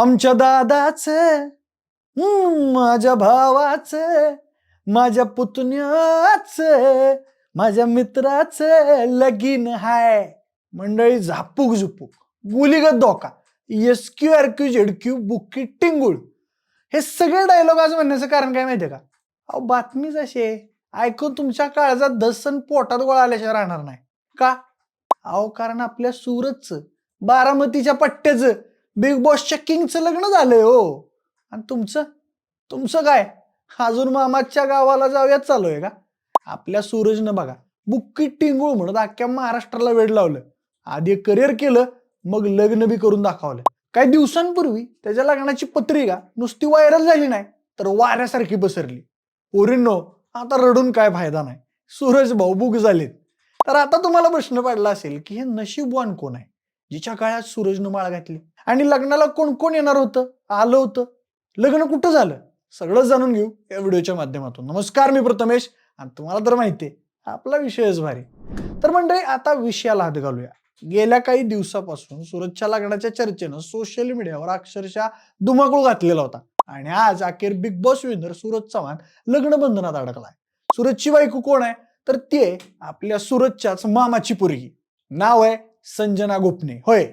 आमच्या दादाचे माझ्या भावाचे माझ्या पुतण्याच माझ्या मित्राचे लगीन हाय. मंडळी झापूक झुपूक गुलीगत धोका S Q R Q Z Q बुक्की टिंगुळ. हे सगळे डायलॉग आज म्हणण्याचं कारण काय माहितीये का? अहो बातमीच अशी आहे. ऐकून तुमच्या काळजात दसन पोटात गोळा आल्याशिवाय राहणार नाही. का? अहो कारण आपल्या सुरतचं बारामतीच्या पट्ट्याचं बिग बॉसच्या किंगचं लग्न झालंय हो. आणि तुमचं? तुमचं काय? अजून मामाच्या गावाला जाऊयात चालू आहे का? आपल्या सूरजनं बघा बुक्की टिंगूळ म्हणत अख्ख्या महाराष्ट्राला वेळ लावलं. आधी करिअर केलं मग लग्न बी करून दाखवलं. काही दिवसांपूर्वी त्याच्या लग्नाची पत्रिका नुसती व्हायरल झाली नाही तर वाऱ्यासारखी पसरली. पोरींनो आता रडून काय फायदा नाही. सूरज भाऊ बुक झालेत. तर आता तुम्हाला प्रश्न पडला असेल की हे नशीबवान कोण आहे? जिच्या काळात सूरजनं माळ घातली. आणि लग्नाला कोण कोण येणार होतं? आलं होतं. लग्न कुठं झालं? सगळं जाणून घेऊ या व्हिडिओच्या माध्यमातून. नमस्कार मी प्रथमेश. आणि तुम्हाला तर माहिती आहे आपला विषयच भारी. तर मंडळी आता विषयाला हात घालूया. गेल्या काही दिवसापासून सूरजच्या लग्नाच्या चर्चेनं सोशल मीडियावर अक्षरशः धुमाकूळ घातलेला होता. आणि आज अखेर Bigg Boss winner Suraj Chavan लग्न बंधनात अडकलाय. सूरजची बायको कोण आहे? तर ती आहे आपल्या सूरजच्याच मामाची पोरगी. नाव आहे संजना गोपने. होय.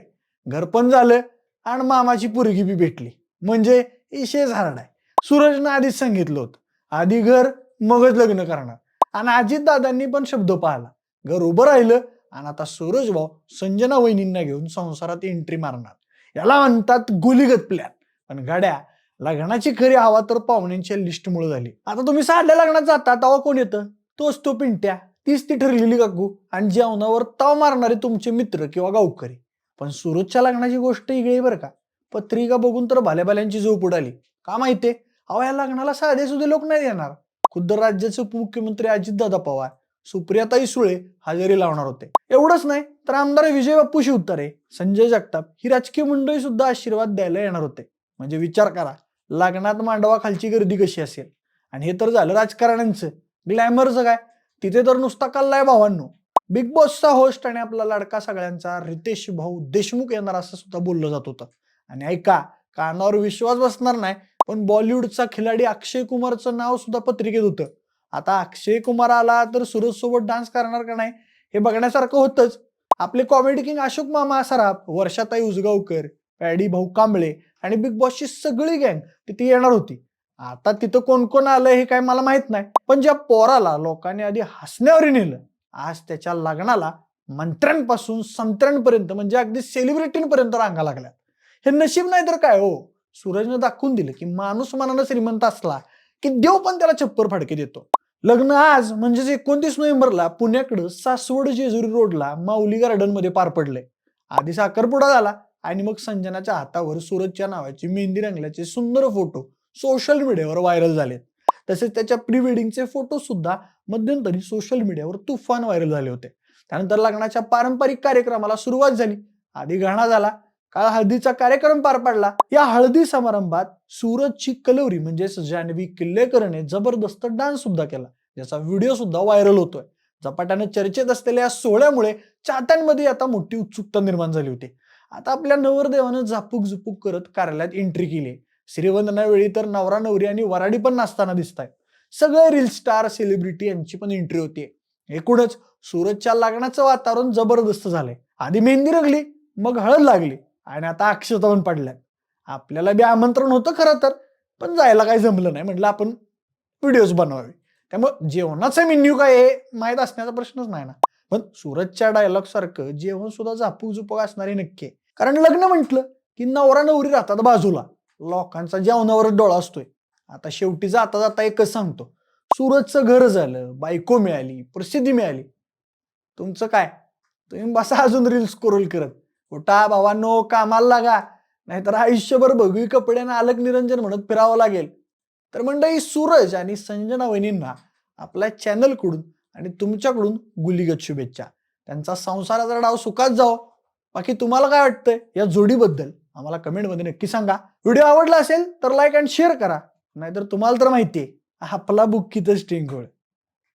घर पण झालं आणि मामाची पुरगी बी भेटली. म्हणजे विषय हार्ड आहे. सूरजनं आधीच सांगितलं होतं. आधी घर मगच लग्न करणार. आणि अजित दादांनी पण शब्द पाहिला. घर उभं राहिलं आणि आता सूरज भाऊ संजना वहिनींना घेऊन संसारात एंट्री मारणार. याला म्हणतात गुलीगत प्लॅन पण गाड्या लग्नाची खरी हवा तर पाहुण्यांच्या लिस्टमुळे झाली. आता तुम्ही साध्या लग्नात जाता तेव्हा कोण येतं? तोच तो पिंट्या. तीच ती ठरलेली काकू. आणि जेवणावर ताव मारणारे तुमचे मित्र किंवा गावकरी. पण सुरजच्या लग्नाची गोष्ट वेगळी बरं का. पत्रिका बघून तर भाल्याभाल्यांची झोप उडाली. का माहितीये अहो या लग्नाला साधे सुधे लोक नाही येणार. खुद्द राज्याचे उपमुख्यमंत्री अजितदादा पवार सुप्रियाताई सुळे हजेरी लावणार होते. एवढंच नाही तर आमदार विजय बाप्पू शिवतारे संजय जगताप ही राजकीय मंडळी सुद्धा आशीर्वाद द्यायला येणार होते. म्हणजे विचार करा लग्नात मांडवा खालची गर्दी कशी असेल? आणि हे तर झालं राजकारण्यांचं. ग्लॅमरचं काय? तिथे तर नुसता कल्लाय भावांनो. बिग बॉसचा होस्ट आणि आपला लाडका सगळ्यांचा रितेश भाऊ देशमुख येणार असं सुद्धा बोललं जात होतं. आणि ऐका कानावर विश्वास बसणार नाही पण बॉलिवूडचा खिलाडी अक्षय कुमारचं नाव सुद्धा पत्रिकेत होतं. आता अक्षय कुमार आला तर सूरज सोबत डान्स करणार का नाही हे बघण्यासारखं होतंच. आपले कॉमेडी किंग अशोक मामा सराफ वर्षाताई उजगावकर पॅडी भाऊ कांबळे आणि बिग बॉसची सगळी गँग तिथे येणार होती. आता तिथं कोण कोण आलं हे काय मला माहीत नाही. पण ज्या पोराला लोकांनी आधी हसण्यावर नेलं आज त्याच्या लग्नाला मंत्र्यांपासून संत्र्यांपर्यंत म्हणजे अगदी सेलिब्रिटींपर्यंत रांगा लागल्यात. हे नशीब नाही तर काय हो? सूरजनं दाखवून दिलं की माणूस मनानं श्रीमंत असला की देव पण त्याला छप्पर फाडके देतो. लग्न आज म्हणजेच एकोणतीस नोव्हेंबरला पुण्याकडं सासवड जेजुरी रोडला माऊली गार्डनमध्ये पार पडले. आधी साखरपुडा झाला आणि मग संजनाच्या हातावर सूरजच्या नावाची मेहंदी रंगल्याचे सुंदर फोटो सोशल मीडियावर व्हायरल झालेत. तसेच त्याच्या प्री वेडिंगचे फोटो सुद्धा मध्यंतरी सोशल मीडियावर तुफान व्हायरल झाले होते. त्यानंतर लग्नाच्या पारंपरिक कार्यक्रमाला सुरुवात झाली. आधी गाणा झाला काल हळदीचा कार्यक्रम पार पडला. या हळदी समारंभात सूरजची कलवरी म्हणजेच जान्हवी किल्लेकरने जबरदस्त डान्स सुद्धा केला ज्याचा व्हिडिओ सुद्धा व्हायरल होतोय. झपाट्याने चर्चेत असलेल्या या सोहळ्यामुळे चाहत्यांमध्ये आता मोठी उत्सुकता निर्माण झाली होती. आता आपल्या नवरदेवानं झापूक झुपूक करत कार्यालयात एंट्री केली श्रीवंदनावेळी तर नवरा नवरी आणि वराडी पण नाचताना दिसत आहेत सगळे रील स्टार सेलिब्रिटी यांची पण एंट्री होती एकूणच सूरजच्या लग्नाचं वातावरण जबरदस्त झालंय. आधी मेहंदी रंगली मग हळद लागली आणि आता अक्षता पण पडल्यात. आपल्याला बी आमंत्रण होतं खरं तर पण जायला काही जमलं नाही. म्हटलं आपण व्हिडिओज बनवावे. त्यामुळे जेवणाचं मेन्यू काय हे माहीत असण्याचा प्रश्नच नाही ना. पण सूरजच्या डायलॉग सारखं जेवण सुद्धा झापूक झुपूक असणारे नक्की आहे. कारण लग्न म्हटलं की नवरा नवरी राहतात बाजूला. लोकांचा जेवणावरच डोळा असतोय. आता शेवटी जाता जाता एकच सांगतो. सूरजचं घर झालं बायको मिळाली प्रसिद्धी मिळाली. तुमचं काय? तुम्ही बसा अजून रील्स स्क्रोल करत. उठा भावांनो कामाला लागा. नाहीतर आयुष्यभर भगवी कपड्यानं आलक निरंजन म्हणत फिरावं लागेल. तर मंडळी सूरज आणि संजना वहिनींना आपल्या चॅनलकडून आणि तुमच्याकडून गुलीगत शुभेच्छा. त्यांचा संसाराचा डाव सुखात जाओ बाकी तुम्हाला काय वाटतंय? या जोडीबद्दल. आम्हाला कमेंटमध्ये नक्की सांगा. व्हिडिओ आवडला असेल तर लाईक अँड शेअर करा. नाहीतर तुम्हाला तर माहिती आहे आपला बुक किती स्टिंग